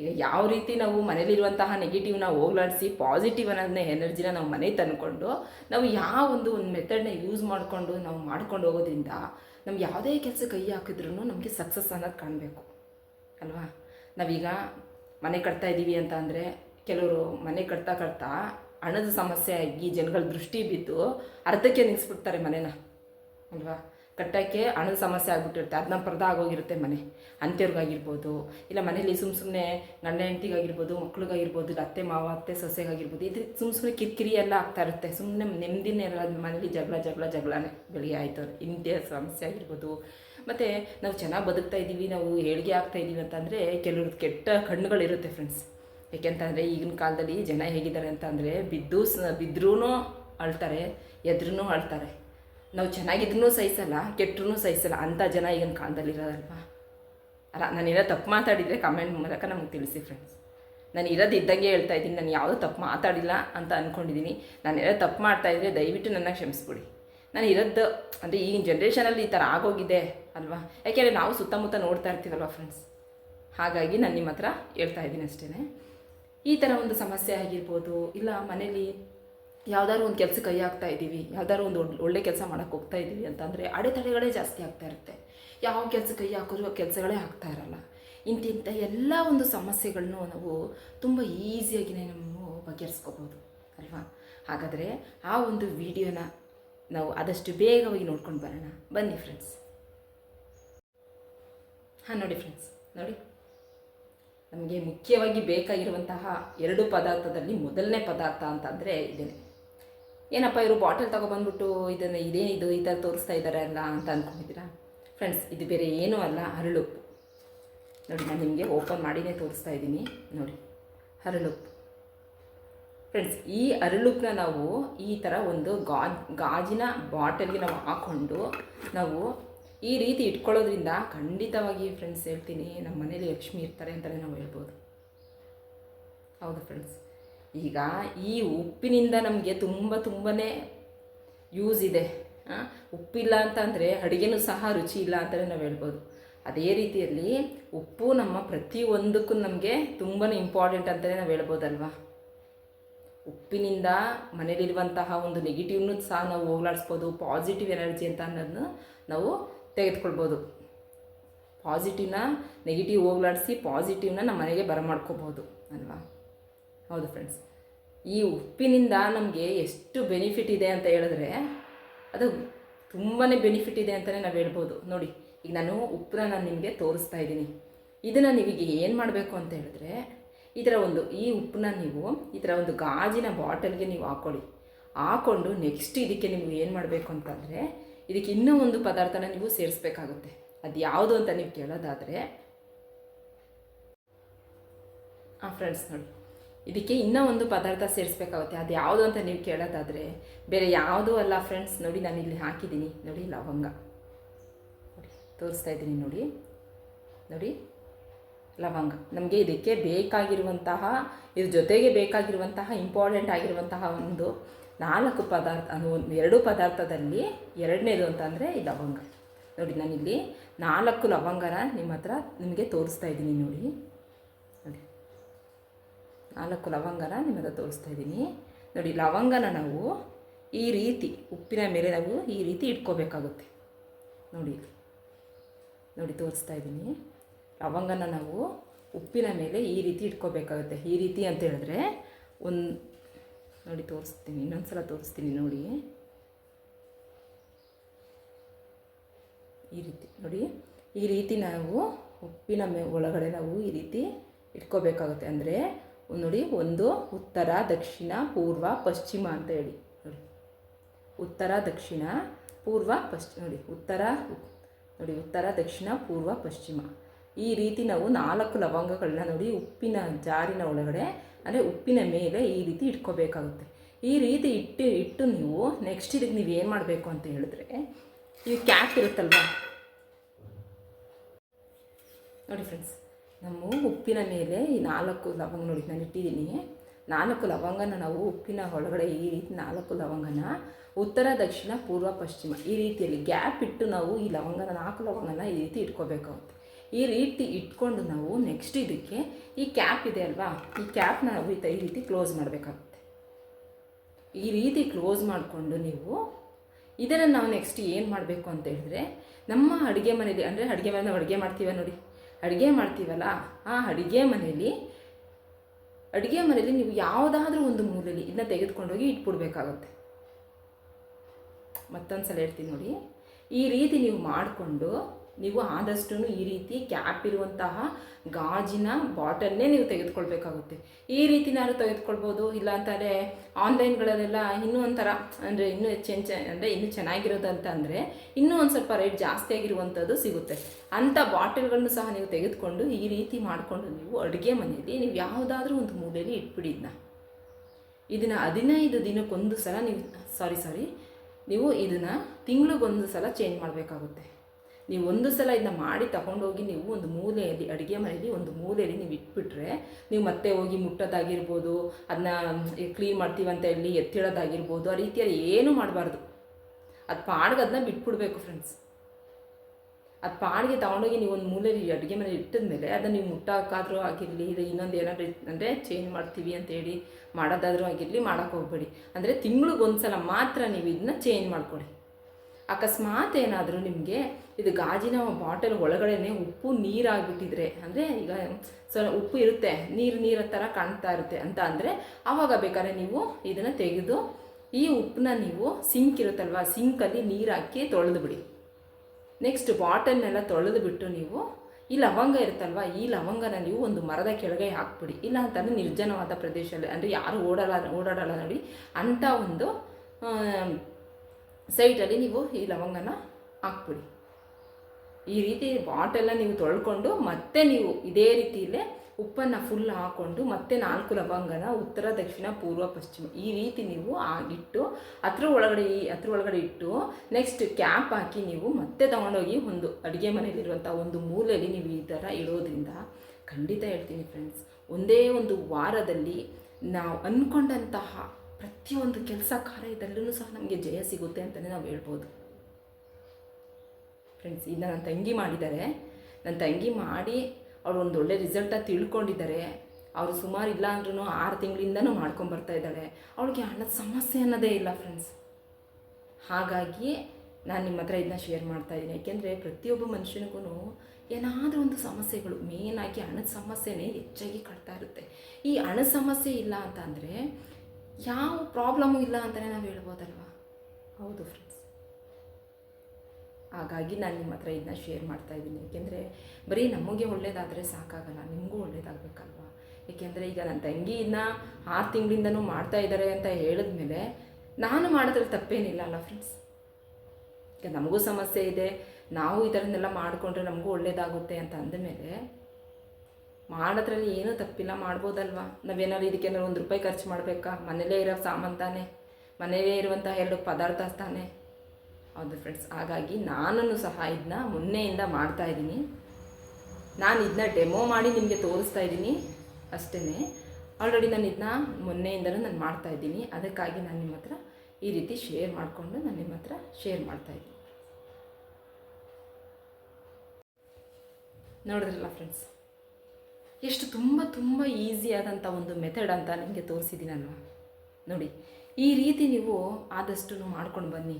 ಈಗ ಯಾವ ರೀತಿ ನಾವು ಮನೇಲಿರುವಂತಹ ನೆಗೆಟಿವ್ನ ಹೋಗ್ಲಾಡಿಸಿ ಪಾಸಿಟಿವ್ ಅನ್ನೋದನ್ನ ಎನರ್ಜಿನ ನಾವು ಮನೆಗೆ ತಂದ್ಕೊಂಡು ನಾವು ಯಾವ ಒಂದು ಒಂದು ಮೆಥಡ್ನ ಯೂಸ್ ಮಾಡಿಕೊಂಡು ನಾವು ಮಾಡ್ಕೊಂಡು ಹೋಗೋದ್ರಿಂದ ನಮ್ಗೆ ಯಾವುದೇ ಕೆಲಸ ಕೈ ಹಾಕಿದ್ರೂ ನಮಗೆ ಸಕ್ಸಸ್ ಅನ್ನೋದು ಕಾಣಬೇಕು. ಅಲ್ವಾ? ನಾವೀಗ ಮನೆ ಕಟ್ತಾ ಇದ್ದೀವಿ ಅಂತ ಅಂದರೆ ಕೆಲವರು ಮನೆ ಕಟ್ತಾ ಕಟ್ತಾ ಹಣದ ಸಮಸ್ಯೆ ಆಗಿ ಜನಗಳ ದೃಷ್ಟಿ ಬಿದ್ದು ಅರ್ಧಕ್ಕೆ ನಿಲ್ಲಿಸ್ಬಿಡ್ತಾರೆ ಮನೇನ. ಅಲ್ವಾ? ಕಟ್ಟಕ್ಕೆ ಹಣದ ಸಮಸ್ಯೆ ಆಗ್ಬಿಟ್ಟಿರುತ್ತೆ. ಅದನ್ನ ಪರ್ದ ಆಗೋಗಿರುತ್ತೆ ಮನೆ. ಅಂತ್ಯವ್ರಿಗಾಗಿರ್ಬೋದು, ಇಲ್ಲ ಮನೇಲಿ ಸುಮ್ಮ ಸುಮ್ಮನೆ ಗಂಡ ಹೆಂಡತಿಗಾಗಿರ್ಬೋದು, ಮಕ್ಳಿಗಾಗಿರ್ಬೋದು, ಇಲ್ಲ ಅತ್ತೆ ಮಾವ, ಅತ್ತೆ ಸೊಸೆಗಾಗಿರ್ಬೋದು ಇದು ಸುಮ್ಮ ಸುಮ್ಮನೆ ಕಿರಿಕಿರಿ ಎಲ್ಲ ಆಗ್ತಾ ಇರುತ್ತೆ. ಸುಮ್ಮನೆ ನೆಮ್ಮದಿನೇ ಇರೋದು ಮನೇಲಿ ಜಗಳ ಜಗಳ, ಜಗಳನೇ ಬೆಳಿಗ್ಗೆ ಆಯಿತು. ಇಂಥ ಸಮಸ್ಯೆ ಆಗಿರ್ಬೋದು. ಮತ್ತು ನಾವು ಚೆನ್ನಾಗಿ ಬದುಕ್ತಾ ಇದ್ದೀವಿ, ನಾವು ಹೇಳಿಗೆ ಆಗ್ತಾ ಇದ್ದೀವಿ ಅಂತಂದರೆ ಕೆಲವ್ರದ್ದು ಕೆಟ್ಟ ಕಣ್ಣುಗಳಿರುತ್ತೆ ಫ್ರೆಂಡ್ಸ್ ಏಕೆಂತಂದರೆ ಈಗಿನ ಕಾಲದಲ್ಲಿ ಜನ ಹೇಗಿದ್ದಾರೆ ಅಂತಂದರೆ ಬಿದ್ದು ಸ ಬಿದ್ದರೂ ಅಳ್ತಾರೆ ಎದ್ರೂ ಅಳ್ತಾರೆ. ನಾವು ಚೆನ್ನಾಗಿದ್ರೂ ಸಹಿಸಲ್ಲ ಕೆಟ್ಟರೂ ಸಹಿಸಲ್ಲ ಅಂಥ ಜನ ಈಗಿನ ಕಾಲದಲ್ಲಿ ಇರೋದಲ್ವ ಅಲ್ಲ ನಾನೇನೋ ತಪ್ಪು ಮಾತಾಡಿದರೆ ಕಮೆಂಟ್ ಮೂಲಕ ನಮಗೆ ತಿಳಿಸಿ ಫ್ರೆಂಡ್ಸ್ ನಾನು ಇರೋದು ಇದ್ದಂಗೆ ಹೇಳ್ತಾ ಇದ್ದೀನಿ, ನಾನು ಯಾವುದೂ ತಪ್ಪು ಮಾತಾಡಿಲ್ಲ ಅಂತ ಅಂದ್ಕೊಂಡಿದ್ದೀನಿ ನಾನು ಏನೋ ತಪ್ಪು ಮಾಡ್ತಾ ಇದ್ದರೆ ದಯವಿಟ್ಟು ನನ್ನ ಕ್ಷಮಿಸ್ಬಿಡಿ. ನಾನು ಇರೋದು, ಅಂದರೆ ಈಗಿನ ಜನ್ರೇಷನಲ್ಲಿ ಈ ಥರ ಆಗೋಗಿದೆ ಅಲ್ವಾ? ಯಾಕೆಂದರೆ ನಾವು ಸುತ್ತಮುತ್ತ ನೋಡ್ತಾ ಇರ್ತೀವಲ್ವ ಫ್ರೆಂಡ್ಸ್ ಹಾಗಾಗಿ ನಾನು ನಿಮ್ಮ ಹತ್ರ ಹೇಳ್ತಾ ಇದ್ದೀನಿ ಅಷ್ಟೇ ಈ ಥರ ಒಂದು ಸಮಸ್ಯೆ ಆಗಿರ್ಬೋದು, ಇಲ್ಲ ಮನೇಲಿ ಯಾವ್ದಾದ್ರು ಒಂದು ಕೆಲಸ ಕೈ ಹಾಕ್ತಾ ಇದ್ದೀವಿ ಯಾವ್ದಾದ್ರು ಒಂದು ಒಳ್ಳೆ- ಕೆಲಸ ಮಾಡೋಕ್ಕೆ ಹೋಗ್ತಾ ಇದ್ದೀವಿ ಅಂತಂದರೆ ಅಡೆತಡೆಗಳೇ ಜಾಸ್ತಿ ಆಗ್ತಾ ಇರುತ್ತೆ. ಯಾವ ಕೆಲಸ ಕೈ ಹಾಕಿದ್ರು ಕೆಲಸಗಳೇ ಆಗ್ತಾ ಇರಲ್ಲ. ಇಂತಿಂಥ ಎಲ್ಲ ಒಂದು ಸಮಸ್ಯೆಗಳನ್ನು ನಾವು ತುಂಬ ಈಸಿಯಾಗಿನೇ ನಾವು ಬಗೆಹರಿಸ್ಕೋಬೋದು, ಅಲ್ವಾ? ಹಾಗಾದರೆ ಆ ಒಂದು ವಿಡಿಯೋನ ನಾವು ಆದಷ್ಟು ಬೇಗವಾಗಿ ನೋಡ್ಕೊಂಡು ಬರೋಣ. ಬನ್ನಿ ಫ್ರೆಂಡ್ಸ್ ಹಾಂ, ನೋಡಿ ಫ್ರೆಂಡ್ಸ್ ನೋಡಿ. ನಮಗೆ ಮುಖ್ಯವಾಗಿ ಬೇಕಾಗಿರುವಂತಹ ಎರಡು ಪದಾರ್ಥದಲ್ಲಿ ಮೊದಲನೇ ಪದಾರ್ಥ ಅಂತಂದರೆ ಇದೇನೆ. ಏನಪ್ಪ, ಇವರು ಬಾಟಲ್ ತೊಗೊಬಂದ್ಬಿಟ್ಟು ಇದನ್ನು ಇದೇನಿದು ಈ ಥರ ತೋರಿಸ್ತಾ ಇದ್ದಾರೆ ಅಲ್ಲ ಅಂತ ಅಂದ್ಕೊಂಡಿದ್ದೀರಾ ಫ್ರೆಂಡ್ಸ್ ಇದು ಬೇರೆ ಏನೂ ಅಲ್ಲ ಹರಳುಪ್ಪು ನೋಡಿ, ನಾನು ನಿಮಗೆ ಓಪನ್ ಮಾಡಿನೇ ತೋರಿಸ್ತಾ ಇದ್ದೀನಿ. ನೋಡಿ ಹರಳುಪ್ಪು ಫ್ರೆಂಡ್ಸ್ ಈ ಅರಳುಪ್ಪನ್ನ ನಾವು ಈ ಥರ ಒಂದು ಗಾಜ್ ಗಾಜಿನ ಬಾಟಲ್ಗೆ ನಾವು ಹಾಕ್ಕೊಂಡು ನಾವು ಈ ರೀತಿ ಇಟ್ಕೊಳ್ಳೋದ್ರಿಂದ ಖಂಡಿತವಾಗಿ ಫ್ರೆಂಡ್ಸ್ ಹೇಳ್ತೀನಿ ನಮ್ಮ ಮನೇಲಿ ಲಕ್ಷ್ಮಿ ಇರ್ತಾರೆ ಅಂತಲೇ ನಾವು ಹೇಳ್ಬೋದು. ಹೌದು ಫ್ರೆಂಡ್ಸ್ ಈಗ ಈ ಉಪ್ಪಿನಿಂದ ನಮಗೆ ತುಂಬ ತುಂಬಾ ಯೂಸ್ ಇದೆ. ಉಪ್ಪಿಲ್ಲ ಉಪ್ಪಿಲ್ಲ ಅಂತಂದರೆ ಅಡುಗೆನೂ ಸಹ ರುಚಿ ಇಲ್ಲ ಅಂತಲೇ ನಾವು ಹೇಳ್ಬೋದು. ಅದೇ ರೀತಿಯಲ್ಲಿ ಉಪ್ಪು ನಮ್ಮ ಪ್ರತಿಯೊಂದಕ್ಕೂ ನಮಗೆ ತುಂಬಾ ಇಂಪಾರ್ಟೆಂಟ್ ಅಂತಲೇ ನಾವು ಹೇಳ್ಬೋದಲ್ವಾ? ಉಪ್ಪಿನಿಂದ ಮನೇಲಿರುವಂತಹ ಒಂದು ನೆಗೆಟಿವ್ನು ಸಹ ನಾವು ಹೋಗ್ಲಾಡಿಸ್ಬೋದು ಪಾಸಿಟಿವ್ ಎನರ್ಜಿ ಅಂತ ಅನ್ನೋದನ್ನು ನಾವು ತೆಗೆದುಕೊಳ್ಬೋದು. ಪಾಸಿಟಿವ್ನ ನೆಗೆಟಿವ್ ಹೋಗ್ಲಾಡಿಸಿ ಪಾಸಿಟಿವ್ನ ನಮ್ಮ ಮನೆಗೆ ಬರಮಾಡ್ಕೋಬೋದು, ಅಲ್ವಾ? ಹೌದು ಫ್ರೆಂಡ್ಸ್ ಈ ಉಪ್ಪಿನಿಂದ ನಮಗೆ ಎಷ್ಟು ಬೆನಿಫಿಟ್ ಇದೆ ಅಂತ ಹೇಳಿದ್ರೆ, ಅದು ತುಂಬಾ ಬೆನಿಫಿಟ್ ಇದೆ ಅಂತಲೇ ನಾವು ಹೇಳ್ಬೋದು. ನೋಡಿ, ಈಗ ನಾನು ಉಪ್ಪನ್ನ ನಾನು ನಿಮಗೆ ತೋರಿಸ್ತಾ ಇದ್ದೀನಿ. ಇದನ್ನು ನೀವೀಗ ಏನು ಮಾಡಬೇಕು ಅಂತ ಹೇಳಿದ್ರೆ ಈ ಥರ ಒಂದು, ಈ ಉಪ್ಪನ್ನ ನೀವು ಈ ಥರ ಒಂದು ಗಾಜಿನ ಬಾಟಲ್ಗೆ ನೀವು ಹಾಕೊಳ್ಳಿ. ಹಾಕ್ಕೊಂಡು ನೆಕ್ಸ್ಟ್ ಇದಕ್ಕೆ ನೀವು ಏನು ಮಾಡಬೇಕು ಅಂತಂದರೆ, ಇದಕ್ಕೆ ಇನ್ನೂ ಒಂದು ಪದಾರ್ಥನ ನೀವು ಸೇರಿಸ್ಬೇಕಾಗುತ್ತೆ. ಅದು ಯಾವುದು ಅಂತ ನೀವು ಕೇಳೋದಾದರೆ ಹಾಂ ಫ್ರೆಂಡ್ಸ್ ನೋಡಿ. ಇದಕ್ಕೆ ಇನ್ನೂ ಒಂದು ಪದಾರ್ಥ ಸೇರಿಸ್ಬೇಕಾಗುತ್ತೆ. ಅದು ಯಾವುದು ಅಂತ ನೀವು ಕೇಳೋದಾದರೆ, ಬೇರೆ ಯಾವುದೂ ಅಲ್ಲ ಫ್ರೆಂಡ್ಸ್ ನೋಡಿ ನಾನು ಇಲ್ಲಿ ಹಾಕಿದ್ದೀನಿ. ನೋಡಿ ಲವಂಗ. ನೋಡಿ, ತೋರಿಸ್ತಾ ಇದ್ದೀನಿ ನೋಡಿ. ನೋಡಿ, ಲವಂಗ. ನಮಗೆ ಇದಕ್ಕೆ ಬೇಕಾಗಿರುವಂತಹ, ಇದ್ರ ಜೊತೆಗೆ ಬೇಕಾಗಿರುವಂತಹ ಇಂಪಾರ್ಟೆಂಟ್ ಆಗಿರುವಂತಹ ಒಂದು ನಾಲ್ಕು ಪದಾರ್ಥ ಒಂದು ಎರಡು ಪದಾರ್ಥದಲ್ಲಿ ಎರಡನೇದು ಅಂತಂದರೆ ಈ ಲವಂಗ. ನೋಡಿ, ನಾನಿಲ್ಲಿ ನಾಲ್ಕು ಲವಂಗನ ನಿಮ್ಮ ಹತ್ರ ನಿಮಗೆ ತೋರಿಸ್ತಾ ಇದ್ದೀನಿ ನೋಡಿ. ನಾಲ್ಕು ಲವಂಗನ ನಿಮ್ಮ ತೋರಿಸ್ತಾ ಇದ್ದೀನಿ. ನೋಡಿ, ಲವಂಗನ ನಾವು ಈ ರೀತಿ, ಉಪ್ಪಿನ ಮೇಲೆ ನಾವು ಈ ರೀತಿ ಇಟ್ಕೋಬೇಕಾಗುತ್ತೆ. ನೋಡಿ ನೋಡಿ ತೋರಿಸ್ತಾ ಇದ್ದೀನಿ. ಲವಂಗನ ನಾವು ಉಪ್ಪಿನ ಮೇಲೆ ಈ ರೀತಿ ಇಟ್ಕೋಬೇಕಾಗುತ್ತೆ. ಈ ರೀತಿ ಅಂತ ಹೇಳಿದ್ರೆ ಒಂದು, ನೋಡಿ ತೋರಿಸ್ತೀನಿ ಇನ್ನೊಂದು ಸಲ ತೋರಿಸ್ತೀನಿ ನೋಡಿ. ಈ ರೀತಿ, ನೋಡಿ, ಈ ರೀತಿ ನಾವು ಉಪ್ಪಿನ ಮೇ, ಒಳಗಡೆ ನಾವು ಈ ರೀತಿ ಇಟ್ಕೋಬೇಕಾಗುತ್ತೆ. ಅಂದರೆ ನೋಡಿ, ಒಂದು ಉತ್ತರ, ದಕ್ಷಿಣ, ಪೂರ್ವ, ಪಶ್ಚಿಮ ಅಂತ ಹೇಳಿ. ನೋಡಿ. ಉತ್ತರ, ದಕ್ಷಿಣ, ಪೂರ್ವ ಪಶ್ಚಿಮ ನೋಡಿ, ಉತ್ತರ ನೋಡಿ, ಉತ್ತರ, ದಕ್ಷಿಣ, ಪೂರ್ವ, ಪಶ್ಚಿಮ. ಈ ರೀತಿ ನಾವು ನಾಲ್ಕು ಲವಂಗಗಳನ್ನ ನೋಡಿ, ಉಪ್ಪಿನ ಜಾರಿನ ಒಳಗಡೆ, ಅಂದರೆ ಉಪ್ಪಿನ ಮೇಲೆ ಈ ರೀತಿ ಇಟ್ಕೋಬೇಕಾಗುತ್ತೆ. ಈ ರೀತಿ ಇಟ್ಟು ಇಟ್ಟು ನೀವು ನೆಕ್ಸ್ಟ್ ಇದಕ್ಕೆ ನೀವು ಏನು ಮಾಡಬೇಕು ಅಂತ ಹೇಳಿದ್ರೆ, ಈ ಕ್ಯಾಪ್ ಇರುತ್ತಲ್ವಾ? ನೋಡಿ ಫ್ರೆಂಡ್ಸ್ ನಮ್ಮ ಉಪ್ಪಿನ ಮೇಲೆ ಈ ನಾಲ್ಕು ಲವಂಗ ನೋಡಿ, ನಾನು ಇಟ್ಟಿದ್ದೀನಿ. ನಾಲ್ಕು ಲವಂಗನ ನಾವು ಉಪ್ಪಿನ ಒಳಗಡೆ ಈ ರೀತಿ ನಾಲ್ಕು ಲವಂಗನ ಉತ್ತರ, ದಕ್ಷಿಣ, ಪೂರ್ವ, ಪಶ್ಚಿಮ ಈ ರೀತಿಯಲ್ಲಿ ಗ್ಯಾಪ್ ಇಟ್ಟು ನಾವು ಈ ಲವಂಗನ, ನಾಲ್ಕು ಲವಂಗನ ಈ ರೀತಿ ಇಟ್ಕೋಬೇಕಾಗುತ್ತೆ. ಈ ರೀತಿ ಇಟ್ಕೊಂಡು ನಾವು ನೆಕ್ಸ್ಟ್ ಇದಕ್ಕೆ ಈ ಕ್ಯಾಪ್ ಇದೆ ಅಲ್ವಾ, ಈ ಕ್ಯಾಪ್ನ ನಾವು ಈ ರೀತಿ ಕ್ಲೋಸ್ ಮಾಡಬೇಕಾಗುತ್ತೆ. ಈ ರೀತಿ ಕ್ಲೋಸ್ ಮಾಡಿಕೊಂಡು ನೀವು ಇದನ್ನು ನಾವು ನೆಕ್ಸ್ಟ್ ಏನು ಮಾಡಬೇಕು ಅಂತ ಹೇಳಿದ್ರೆ, ನಮ್ಮ ಅಡುಗೆ ಮನೆಯಲ್ಲಿ, ಅಂದರೆ ಅಡುಗೆ ಮನೆ ಅಡುಗೆ ಮಾಡ್ತೀವ ನೋಡಿ. ಅಡುಗೆ ಮಾಡ್ತೀವಲ್ಲ, ಆ ಅಡುಗೆ ಮನೆಯಲ್ಲಿ ಅಡುಗೆ ಮನೆಯಲ್ಲಿ ನೀವು ಯಾವುದಾದ್ರೂ ಒಂದು ಮೂಲೆಯಲ್ಲಿ ಇದನ್ನ ತೆಗೆದುಕೊಂಡೋಗಿ ಇಟ್ಬಿಡ್ಬೇಕಾಗುತ್ತೆ. ಮತ್ತೊಂದು ಸಲ ಹೇಳ್ತೀನಿ ನೋಡಿ, ಈ ರೀತಿ ನೀವು ಮಾಡಿಕೊಂಡು ನೀವು ಆದಷ್ಟು ಈ ರೀತಿ ಕ್ಯಾಪ್ ಇರುವಂತಹ ಗಾಜಿನ ಬಾಟಲ್ನೇ ನೀವು ತೆಗೆದುಕೊಳ್ಬೇಕಾಗುತ್ತೆ. ಈ ರೀತಿನಾದ್ರು ತೆಗೆದುಕೊಳ್ಬೋದು ಇಲ್ಲ ಅಂತಂದರೆ ಆನ್ಲೈನ್ಗಳಲ್ಲೆಲ್ಲ ಇನ್ನೂ ಒಂಥರ, ಅಂದರೆ ಇನ್ನೂ ಚೆಂಚ ಅಂದರೆ ಇನ್ನೂ ಚೆನ್ನಾಗಿರೋದು ಅಂತ ಅಂದರೆ ಇನ್ನೂ ಒಂದು ಸ್ವಲ್ಪ ರೇಟ್ ಜಾಸ್ತಿ ಆಗಿರುವಂಥದ್ದು ಸಿಗುತ್ತೆ. ಅಂಥ ಬಾಟಲ್ಗಳನ್ನು ಸಹ ನೀವು ತೆಗೆದುಕೊಂಡು ಈ ರೀತಿ ಮಾಡಿಕೊಂಡು ನೀವು ಅಡುಗೆ ಮನೆಯಲ್ಲಿ ನೀವು ಯಾವುದಾದ್ರೂ ಒಂದು ಮೂಲೆಯಲ್ಲಿ ಇಟ್ಬಿಡಿ ಇದನ್ನ. ಇದನ್ನು ಹದಿನೈದು ದಿನಕ್ಕೊಂದು ಸಲ ನೀವು ಸಾರಿ ಸಾರಿ ನೀವು ಇದನ್ನು ತಿಂಗಳಿಗೊಂದು ಸಲ ಚೇಂಜ್ ಮಾಡಬೇಕಾಗುತ್ತೆ. ನೀವು ಒಂದು ಸಲ ಇದನ್ನ ಮಾಡಿ ತಗೊಂಡೋಗಿ ನೀವು ಒಂದು ಮೂಲೆಯಲ್ಲಿ ಅಡುಗೆ ಮನೆಯಲ್ಲಿ ಒಂದು ಮೂಲೆಯಲ್ಲಿ ನೀವು ಇಟ್ಬಿಟ್ರೆ ನೀವು ಮತ್ತೆ ಹೋಗಿ ಮುಟ್ಟೋದಾಗಿರ್ಬೋದು ಅದನ್ನ ಕ್ಲೀನ್ ಮಾಡ್ತೀವಂತ ಹೇಳಿ ಎತ್ತಿಡೋದಾಗಿರ್ಬೋದು, ಆ ರೀತಿಯಲ್ಲಿ ಏನೂ ಮಾಡಬಾರ್ದು. ಅದು ಪಾಡ್ಗೆ ಅದನ್ನ ಬಿಟ್ಬಿಡ್ಬೇಕು ಫ್ರೆಂಡ್ಸ್ ಅದು ಪಾಡಿಗೆ ತಗೊಂಡೋಗಿ ನೀವು ಒಂದು ಮೂಲೆಯಲ್ಲಿ ಅಡುಗೆ ಮನೆ ಇಟ್ಟಿದ ಮೇಲೆ ಅದನ್ನು ನೀವು ಮುಟ್ಟೋಕ್ಕಾದ್ರೂ ಆಗಿರಲಿ ಇದು ಇನ್ನೊಂದು ಏನಾದರೂ ಅಂದರೆ ಚೇಂಜ್ ಮಾಡ್ತೀವಿ ಅಂತೇಳಿ ಮಾಡೋದಾದರೂ ಆಗಿರಲಿ ಮಾಡೋಕ್ಕೆ ಹೋಗ್ಬೇಡಿ. ಅಂದರೆ ತಿಂಗ್ಳಿಗೆ ಮಾತ್ರ ನೀವು ಇದನ್ನ ಚೇಂಜ್ ಮಾಡ್ಕೊಳ್ಳಿ ಅಕಸ್ಮಾತ್ ಏನಾದರೂ ನಿಮಗೆ ಇದು ಗಾಜಿನ ಬಾಟಲ್ ಒಳಗಡೆನೆ ಉಪ್ಪು ನೀರಾಗಿಬಿಟ್ಟಿದ್ರೆ, ಅಂದರೆ ಈಗ ಸೊ ಉಪ್ಪು ಇರುತ್ತೆ, ನೀರು ನೀರ ಥರ ಕಾಣ್ತಾ ಇರುತ್ತೆ ಅಂತ ಅಂದರೆ ಆವಾಗ ಬೇಕಾದ್ರೆ ನೀವು ಇದನ್ನು ತೆಗೆದು ಈ ಉಪ್ಪನ್ನ ನೀವು ಸಿಂಕ್ ಇರುತ್ತಲ್ವ ಸಿಂಕಲ್ಲಿ ನೀರು ಹಾಕಿ ತೊಳೆದು ಬಿಡಿ. ನೆಕ್ಸ್ಟ್ ಬಾಟಲ್ನೆಲ್ಲ ತೊಳೆದು ಬಿಟ್ಟು ನೀವು ಈ ಲವಂಗ ಇರುತ್ತಲ್ವ, ಈ ಲವಂಗನ ನೀವು ಒಂದು ಮರದ ಕೆಳಗೆ ಹಾಕ್ಬಿಡಿ. ಇಲ್ಲ ಅಂತಂದರೆ ನಿರ್ಜನವಾದ ಪ್ರದೇಶದಲ್ಲಿ, ಅಂದರೆ ಯಾರು ಓಡಾಡ ಓಡಾಡಲ್ಲ ನೋಡಿ ಅಂಥ ಒಂದು ಸೈಟಲ್ಲಿ ನೀವು ಈ ಲವಂಗನ ಹಾಕ್ಬಿಡಿ. ಈ ರೀತಿ ಬಾಟೆಲ್ಲ ನೀವು ತೊಳ್ಕೊಂಡು ಮತ್ತೆ ನೀವು ಇದೇ ರೀತಿಯಲ್ಲೇ ಉಪ್ಪನ್ನು ಫುಲ್ ಹಾಕ್ಕೊಂಡು ಮತ್ತೆ ನಾಲ್ಕು ಲವಂಗನ ಉತ್ತರ, ದಕ್ಷಿಣ, ಪೂರ್ವ, ಪಶ್ಚಿಮ ಈ ರೀತಿ ನೀವು ಇಟ್ಟು ಹತ್ರ ಒಳಗಡೆ ಈ ಹತ್ರ ಒಳಗಡೆ ಇಟ್ಟು ನೆಕ್ಸ್ಟ್ ಕ್ಯಾಪ್ ಹಾಕಿ ನೀವು ಮತ್ತೆ ತೊಗೊಂಡೋಗಿ ಒಂದು ಅಡುಗೆ ಮನೆಯಲ್ಲಿರುವಂಥ ಒಂದು ಮೂಲೆಯಲ್ಲಿ ನೀವು ಈ ಥರ ಇಡೋದ್ರಿಂದ ಖಂಡಿತ ಹೇಳ್ತೀನಿ ಫ್ರೆಂಡ್ಸ್ ಒಂದೇ ಒಂದು ವಾರದಲ್ಲಿ ನಾವು ಅಂದ್ಕೊಂಡಂತಹ ಪ್ರತಿಯೊಂದು ಕೆಲಸ ಕಾರ್ಯದಲ್ಲೂ ಸಹ ನಮಗೆ ಜಯ ಸಿಗುತ್ತೆ ಅಂತಲೇ ನಾವು ಹೇಳ್ಬೋದು. ಫ್ರೆಂಡ್ಸ್ ಇದನ್ನ ನನ್ನ ತಂಗಿ ಮಾಡಿದ್ದಾರೆ ನನ್ನ ತಂಗಿ ಮಾಡಿ ಅವಳು ಒಂದು ಒಳ್ಳೆ ರಿಸಲ್ಟ ತಿಳ್ಕೊಂಡಿದ್ದಾರೆ ಅವರು ಸುಮಾರು ಇಲ್ಲ ಅಂದ್ರೂ ಆರು ತಿಂಗಳಿಂದನೂ ಮಾಡ್ಕೊಂಬರ್ತಾ ಇದ್ದಾಳೆ ಅವಳಿಗೆ ಹಣದ ಸಮಸ್ಯೆ ಅನ್ನೋದೇ ಇಲ್ಲ ಫ್ರೆಂಡ್ಸ್ ಹಾಗಾಗಿ ನಾನು ನಿಮ್ಮ ಹತ್ರ ಇದನ್ನ ಶೇರ್ ಮಾಡ್ತಾ ಇದ್ದೀನಿ. ಯಾಕೆಂದರೆ ಪ್ರತಿಯೊಬ್ಬ ಮನುಷ್ಯನಿಗೂ ಏನಾದರೂ ಒಂದು ಸಮಸ್ಯೆಗಳು ಮೇನಾಗಿ ಹಣದ ಸಮಸ್ಯೆನೇ ಹೆಚ್ಚಾಗಿ ಕಾಡ್ತಾ ಇರುತ್ತೆ. ಈ ಹಣದ ಸಮಸ್ಯೆ ಇಲ್ಲ ಅಂತ ಅಂದರೆ ಯಾವ ಪ್ರಾಬ್ಲಮ್ಮು ಇಲ್ಲ ಅಂತಲೇ ನಾವು ಹೇಳ್ಬೋದಲ್ವಾ? ಹೌದು ಫ್ರೆಂಡ್ಸ್ ಹಾಗಾಗಿ ನಾನು ನಿಮ್ಮ ಹತ್ರ ಇದನ್ನ ಶೇರ್ ಮಾಡ್ತಾ ಇದ್ದೀನಿ. ಏಕೆಂದರೆ ಬರೀ ನಮಗೆ ಒಳ್ಳೇದಾದರೆ ಸಾಕಾಗಲ್ಲ, ನಿಮಗೂ ಒಳ್ಳೇದಾಗಬೇಕಲ್ವಾ? ಏಕೆಂದರೆ ಈಗ ನನ್ನ ತಂಗಿ ಇದನ್ನ ಆರು ತಿಂಗಳಿಂದನೂ ಮಾಡ್ತಾ ಇದ್ದಾರೆ ಅಂತ ಹೇಳಿದ್ಮೇಲೆ ನಾನು ಮಾಡೋದ್ರಲ್ಲಿ ತಪ್ಪೇನಿಲ್ಲ ಅಲ್ಲ ಫ್ರೆಂಡ್ಸ್ ಈಗ ನಮಗೂ ಸಮಸ್ಯೆ ಇದೆ, ನಾವು ಈ ಥರನ್ನೆಲ್ಲ ಮಾಡಿಕೊಂಡ್ರೆ ನಮಗೂ ಒಳ್ಳೇದಾಗುತ್ತೆ ಅಂತ ಅಂದಮೇಲೆ ಮಾಡೋದ್ರಲ್ಲಿ ಏನೂ ತಪ್ಪಿಲ್ಲ, ಮಾಡ್ಬೋದಲ್ವಾ? ನಾವೇನಾದ್ರು ಇದಕ್ಕೇನಾದ್ರು ಒಂದು ರೂಪಾಯಿ ಖರ್ಚು ಮಾಡಬೇಕಾ? ಮನೇಲೇ ಇರೋ ಸಾಮಾನು ತಾನೇ ಮನೇಲೇ ಇರುವಂಥ ಎರಡು ಪದಾರ್ಥ ತಾನೇ. ಹೌದು ಫ್ರೆಂಡ್ಸ್ ಹಾಗಾಗಿ ನಾನು ಸಹ ಇದನ್ನ ಮೊನ್ನೆಯಿಂದ ಮಾಡ್ತಾ ಇದ್ದೀನಿ. ನಾನು ಇದನ್ನ ಡೆಮೋ ಮಾಡಿ ನಿಮಗೆ ತೋರಿಸ್ತಾ ಇದ್ದೀನಿ. ಅಷ್ಟೇ ಆಲ್ರೆಡಿ ನಾನು ಇದನ್ನ ಮೊನ್ನೆಯಿಂದಲೂ ನಾನು ಮಾಡ್ತಾ ಇದ್ದೀನಿ. ಅದಕ್ಕಾಗಿ ನಾನು ನಿಮ್ಮ ಹತ್ರ ಈ ರೀತಿ ಶೇರ್ ಮಾಡಿಕೊಂಡು ನಾನು ನಿಮ್ಮ ಹತ್ರ ಶೇರ್ ಮಾಡ್ತಾ ಇದ್ದೀನಿ. ನೋಡಿದ್ರಲ್ಲ ಫ್ರೆಂಡ್ಸ್ ಎಷ್ಟು ತುಂಬ ತುಂಬ ಈಸಿಯಾದಂಥ ಒಂದು ಮೆಥಡ್ ಅಂತ ನಿಮಗೆ ತೋರಿಸಿದ್ದೀನಲ್ವ ನೋಡಿ, ಈ ರೀತಿ ನೀವು ಆದಷ್ಟು ಮಾಡ್ಕೊಂಡು ಬನ್ನಿ.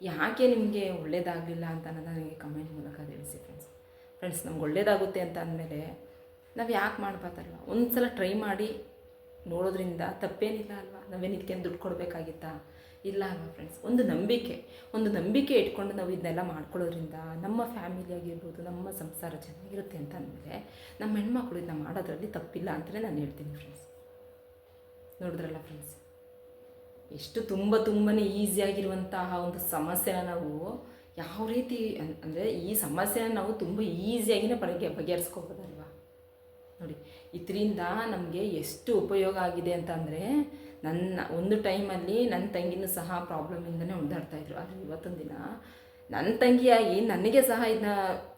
ಯಾಕೆ ನಿಮಗೆ ಒಳ್ಳೇದಾಗಲಿಲ್ಲ ಅಂತ ಅನ್ನೋದನ್ನ ನನಗೆ ಕಮೆಂಟ್ ಮೂಲಕ ತಿಳಿಸಿ ಫ್ರೆಂಡ್ಸ್ ಫ್ರೆಂಡ್ಸ್ ನಮ್ಗೆ ಒಳ್ಳೇದಾಗುತ್ತೆ ಅಂತ ಅಂದಮೇಲೆ ನಾವು ಯಾಕೆ ಮಾಡಬಾರ್ದಲ್ವ? ಒಂದು ಸಲ ಟ್ರೈ ಮಾಡಿ ನೋಡೋದ್ರಿಂದ ತಪ್ಪೇನಿಲ್ಲ ಅಲ್ವಾ? ನಾವೇನು ಇದಕ್ಕೇನು ದುಡ್ಡು ಕೊಡಬೇಕಾಗಿತ್ತಾ? ಇಲ್ಲ ಫ್ರೆಂಡ್ಸ್ ಒಂದು ನಂಬಿಕೆ. ಒಂದು ನಂಬಿಕೆ ಇಟ್ಕೊಂಡು ನಾವು ಇದನ್ನೆಲ್ಲ ಮಾಡ್ಕೊಳ್ಳೋದ್ರಿಂದ ನಮ್ಮ ಫ್ಯಾಮಿಲಿ ಆಗಿರ್ಬೋದು, ನಮ್ಮ ಸಂಸಾರ ಚೆನ್ನಾಗಿರುತ್ತೆ ಅಂತ ಅಂದಮೇಲೆ ನಮ್ಮ ಹೆಣ್ಮಕ್ಳು ಇದನ್ನ ಮಾಡೋದ್ರಲ್ಲಿ ತಪ್ಪಿಲ್ಲ ಅಂತಲೇ ನಾನು ಹೇಳ್ತೀನಿ ಫ್ರೆಂಡ್ಸ್ ನೋಡಿದ್ರಲ್ಲ ಫ್ರೆಂಡ್ಸ್ ಎಷ್ಟು ತುಂಬ ತುಂಬಾ ಈಸಿಯಾಗಿರುವಂತಹ ಒಂದು ಸಮಸ್ಯೆನ ನಾವು ಯಾವ ರೀತಿ ಅಂದರೆ ಈ ಸಮಸ್ಯೆನ ನಾವು ತುಂಬ ಈಸಿಯಾಗಿನೇ ಬಗೆ ಬಗೆಹರಿಸ್ಕೋಬೋದಲ್ವಾ? ನೋಡಿ, ಇದರಿಂದ ನಮಗೆ ಎಷ್ಟು ಉಪಯೋಗ ಆಗಿದೆ ಅಂತ ಅಂದರೆ ನನ್ನ ಒಂದು ಟೈಮಲ್ಲಿ ನನ್ನ ತಂಗಿನೂ ಸಹ ಪ್ರಾಬ್ಲಮಿಂದನೇ ಇದ್ರು. ಆದರೆ ಇವತ್ತೊಂದು ದಿನ ನನ್ನ ತಂಗಿಯಾಗಿ ನನಗೆ ಸಹ ಇದನ್ನ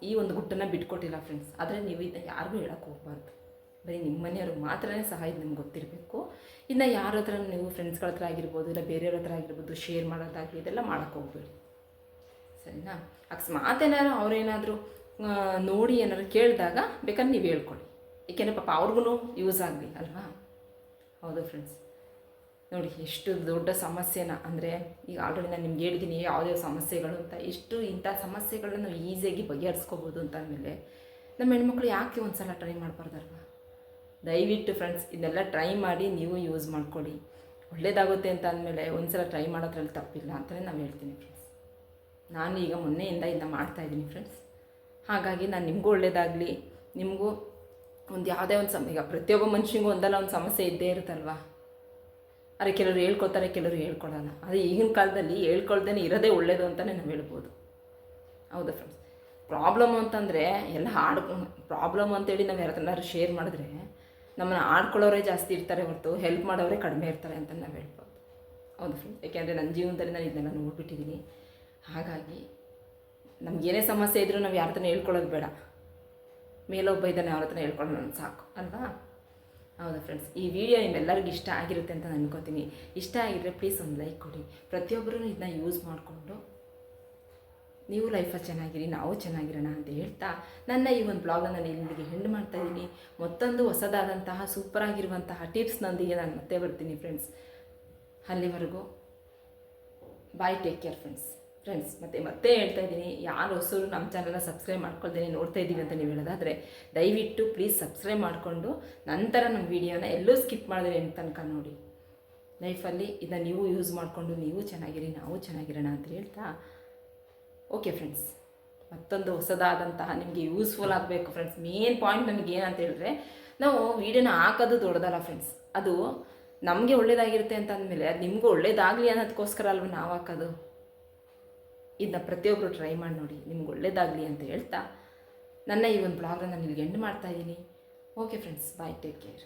ಈ ಒಂದು ಗುಟ್ಟನ್ನು ಬಿಟ್ಕೊಟ್ಟಿಲ್ಲ ಫ್ರೆಂಡ್ಸ್ ಆದರೆ ನೀವು ಇದನ್ನ ಯಾರಿಗೂ ಹೇಳೋಕ್ಕೆ ಹೋಗ್ಬಾರ್ದು. ಬರೀ ನಿಮ್ಮ ಮನೆಯವ್ರಿಗೆ ಮಾತ್ರನೇ ಸಹ ಇದು ನಿಮ್ಗೆ ಗೊತ್ತಿರಬೇಕು. ಇನ್ನು ಯಾರ ಹತ್ರ ನೀವು ಫ್ರೆಂಡ್ಸ್ಗಳ ಹತ್ರ ಆಗಿರ್ಬೋದು, ಇಲ್ಲ ಬೇರೆಯವ್ರ ಹತ್ರ ಆಗಿರ್ಬೋದು ಶೇರ್ ಮಾಡೋದಾಗಲಿ ಇದೆಲ್ಲ ಮಾಡೋಕ್ಕೆ ಹೋಗ್ಬೇಡಿ. ಸರಿನಾ? ಅಕಸ್ಮಾತ್ ಏನಾದ್ರು ಅವ್ರೇನಾದರೂ ನೋಡಿ ಏನಾದ್ರು ಕೇಳಿದಾಗ ಬೇಕಾದ್ರೆ ನೀವು ಹೇಳ್ಕೊಳ್ಳಿ ಏಕೆಂದರೆ ಪಾಪ ಅವ್ರಿಗೂ ಯೂಸ್ ಆಗಲಿ, ಅಲ್ವಾ? ಹೌದು ಫ್ರೆಂಡ್ಸ್ ನೋಡಿ, ಎಷ್ಟು ದೊಡ್ಡ ಸಮಸ್ಯೆನ? ಅಂದರೆ ಈಗ ಆಲ್ರೆಡಿ ನಾನು ನಿಮ್ಗೆ ಹೇಳಿದ್ದೀನಿ ಯಾವುದೇ ಸಮಸ್ಯೆಗಳು ಅಂತ. ಎಷ್ಟು ಇಂಥ ಸಮಸ್ಯೆಗಳನ್ನು ಈಸಿಯಾಗಿ ಬಗೆಹರಿಸ್ಕೋಬೋದು ಅಂತ ಅಂದಮೇಲೆ ನಮ್ಮ ಹೆಣ್ಮಕ್ಳು ಯಾಕೆ ಒಂದು ಸಲ ಟ್ರೈ ಮಾಡಬಾರ್ದಲ್ವ? ದಯವಿಟ್ಟು ಫ್ರೆಂಡ್ಸ್ ಇದನ್ನೆಲ್ಲ ಟ್ರೈ ಮಾಡಿ ನೀವು ಯೂಸ್ ಮಾಡ್ಕೊಳ್ಳಿ ಒಳ್ಳೇದಾಗುತ್ತೆ ಅಂತ ಅಂದಮೇಲೆ ಒಂದು ಸಲ ಟ್ರೈ ಮಾಡೋದ್ರಲ್ಲಿ ತಪ್ಪಿಲ್ಲ ಅಂತಲೇ ನಾವು ಹೇಳ್ತೀನಿ ಫ್ರೆಂಡ್ಸ್ ನಾನು ಈಗ ಮೊನ್ನೆಯಿಂದ ಇದನ್ನ ಮಾಡ್ತಾಯಿದ್ದೀನಿ ಫ್ರೆಂಡ್ಸ್ ಹಾಗಾಗಿ ನಾನು ನಿಮಗೂ ಒಳ್ಳೇದಾಗಲಿ. ನಿಮಗೂ ಒಂದು ಯಾವುದೇ ಒಂದು ಸಮ, ಈಗ ಪ್ರತಿಯೊಬ್ಬ ಮನುಷ್ಯನಿಗೂ ಒಂದಲ್ಲ ಒಂದು ಸಮಸ್ಯೆ ಇದ್ದೇ ಇರುತ್ತಲ್ವಾ? ಆದರೆ ಕೆಲವರು ಹೇಳ್ಕೊತಾರೆ ಕೆಲವರು ಹೇಳ್ಕೊಳ್ಳಲ್ಲ ಆದರೆ ಈಗಿನ ಕಾಲದಲ್ಲಿ ಹೇಳ್ಕೊಳ್ದೇ ಇರೋದೇ ಒಳ್ಳೆಯದು ಅಂತಲೇ ನಾವು ಹೇಳ್ಬೋದು. ಹೌದಾ ಫ್ರೆಂಡ್ಸ್ ಪ್ರಾಬ್ಲಮ್ ಅಂತಂದರೆ ಎಲ್ಲ ಹಾಡು ಪ್ರಾಬ್ಲಮ್ ಅಂತೇಳಿ ನಾವು ಯಾರನ್ನಾರು ಶೇರ್ ಮಾಡಿದ್ರೆ ನಮ್ಮನ್ನು ಆಡ್ಕೊಳ್ಳೋರೇ ಜಾಸ್ತಿ ಇರ್ತಾರೆ ಹೊರತು ಹೆಲ್ಪ್ ಮಾಡೋರೇ ಕಡಿಮೆ ಇರ್ತಾರೆ ಅಂತ ನಾವು ಹೇಳ್ಬೋದು. ಹೌದು ಫ್ರೆಂಡ್ಸ್ ಯಾಕೆಂದರೆ ನನ್ನ ಜೀವನದಲ್ಲಿ ನಾನು ಇದನ್ನೆಲ್ಲ ನೋಡ್ಬಿಟ್ಟಿದ್ದೀನಿ ಹಾಗಾಗಿ ನಮಗೇನೇ ಸಮಸ್ಯೆ ಇದ್ದರೂ ನಾವು ಯಾರ ಹೇಳ್ಕೊಳ್ಳೋದು ಬೇಡ. ಮೇಲೊಬ್ಬ ಇದ್ದಾನೆ ಅವ್ರ ಹತ್ರ ಹೇಳ್ಕೊಳ್ಳೋಣ ಸಾಕು, ಅಲ್ವಾ? ಹೌದಾ ಫ್ರೆಂಡ್ಸ್ ಈ ವಿಡಿಯೋ ನಿಮ್ಮೆಲ್ಲರಿಗೂ ಇಷ್ಟ ಆಗಿರುತ್ತೆ ಅಂತ ನಾನು ಅನ್ಕೋತೀನಿ ಇಷ್ಟ ಆಗಿದ್ರೆ ಪ್ಲೀಸ್ ಒಂದು ಲೈಕ್ ಕೊಡಿ. ಪ್ರತಿಯೊಬ್ಬರೂ ಇದನ್ನ ಯೂಸ್ ಮಾಡಿಕೊಂಡು ನೀವು ಲೈಫಲ್ಲಿ ಚೆನ್ನಾಗಿರಿ, ನಾವು ಚೆನ್ನಾಗಿರೋಣ ಅಂತ ಹೇಳ್ತಾ ನನ್ನ ಈ ಒಂದು ಬ್ಲಾಗನ್ನು ನಾನು ಇಲ್ಲಿಗೆ ಹೆಂಡ್ ಮಾಡ್ತಾ ಇದ್ದೀನಿ. ಮತ್ತೊಂದು ಹೊಸದಾದಂತಹ ಸೂಪರ್ ಆಗಿರುವಂತಹ ಟಿಪ್ಸ್ನೊಂದಿಗೆ ನಾನು ಮತ್ತೆ ಬರ್ತೀನಿ ಫ್ರೆಂಡ್ಸ್ ಅಲ್ಲಿವರೆಗೂ bye take care friends friends ಮತ್ತೆ ಮತ್ತೆ ಹೇಳ್ತಾ ಇದ್ದೀನಿ. ಯಾರು ಹೊಸರು ನಮ್ಮ ಚಾನಲ್ನ ಸಬ್ಸ್ಕ್ರೈಬ್ ಮಾಡ್ಕೊಳ್ದೇನೆ ನೋಡ್ತಾ ಇದ್ದೀವಿ ಅಂತ ನೀವು ಹೇಳೋದಾದರೆ, ದಯವಿಟ್ಟು ಪ್ಲೀಸ್ ಸಬ್ಸ್ಕ್ರೈಬ್ ಮಾಡಿಕೊಂಡು ನಂತರ ನಮ್ಮ ವೀಡಿಯೋನ ಎಲ್ಲೂ ಸ್ಕಿಪ್ ಮಾಡಿದ್ರೆ ಅಂತ ತನಕ ನೋಡಿ. ಲೈಫಲ್ಲಿ ಇದನ್ನು ನೀವು ಯೂಸ್ ಮಾಡಿಕೊಂಡು ನೀವು ಚೆನ್ನಾಗಿರಿ, ನಾವು ಚೆನ್ನಾಗಿರೋಣ ಅಂತ ಹೇಳ್ತಾ. ಓಕೆ ಫ್ರೆಂಡ್ಸ್ ಮತ್ತೊಂದು ಹೊಸದಾದಂತಹ ನಿಮಗೆ ಯೂಸ್ಫುಲ್ ಆಗಬೇಕು ಫ್ರೆಂಡ್ಸ್ ಮೇನ್ ಪಾಯಿಂಟ್ ನಮಗೆ ಏನಂತ ಹೇಳಿದ್ರೆ, ನಾವು ವೀಡಿಯೋನ ಹಾಕೋದು ದೊಡ್ಡದಲ್ಲ ಫ್ರೆಂಡ್ಸ್ ಅದು ನಮಗೆ ಒಳ್ಳೇದಾಗಿರುತ್ತೆ ಅಂತ ಅಂದಮೇಲೆ, ಅದು ನಿಮಗೂ ಒಳ್ಳೇದಾಗಲಿ ಅನ್ನೋದಕ್ಕೋಸ್ಕರ ಅಲ್ವ ನಾವು ಹಾಕೋದು? ಇದನ್ನ ಪ್ರತಿಯೊಬ್ಬರು ಟ್ರೈ ಮಾಡಿ ನೋಡಿ, ನಿಮ್ಗೆ ಒಳ್ಳೇದಾಗಲಿ ಅಂತ ಹೇಳ್ತಾ ನನ್ನ ಈ ಒಂದು ಬ್ಲಾಗ್ನ ನಾನು ಇಲ್ಲಿಗೆ ಎಂಡ್ ಮಾಡ್ತಾ ಇದ್ದೀನಿ okay friends bye take care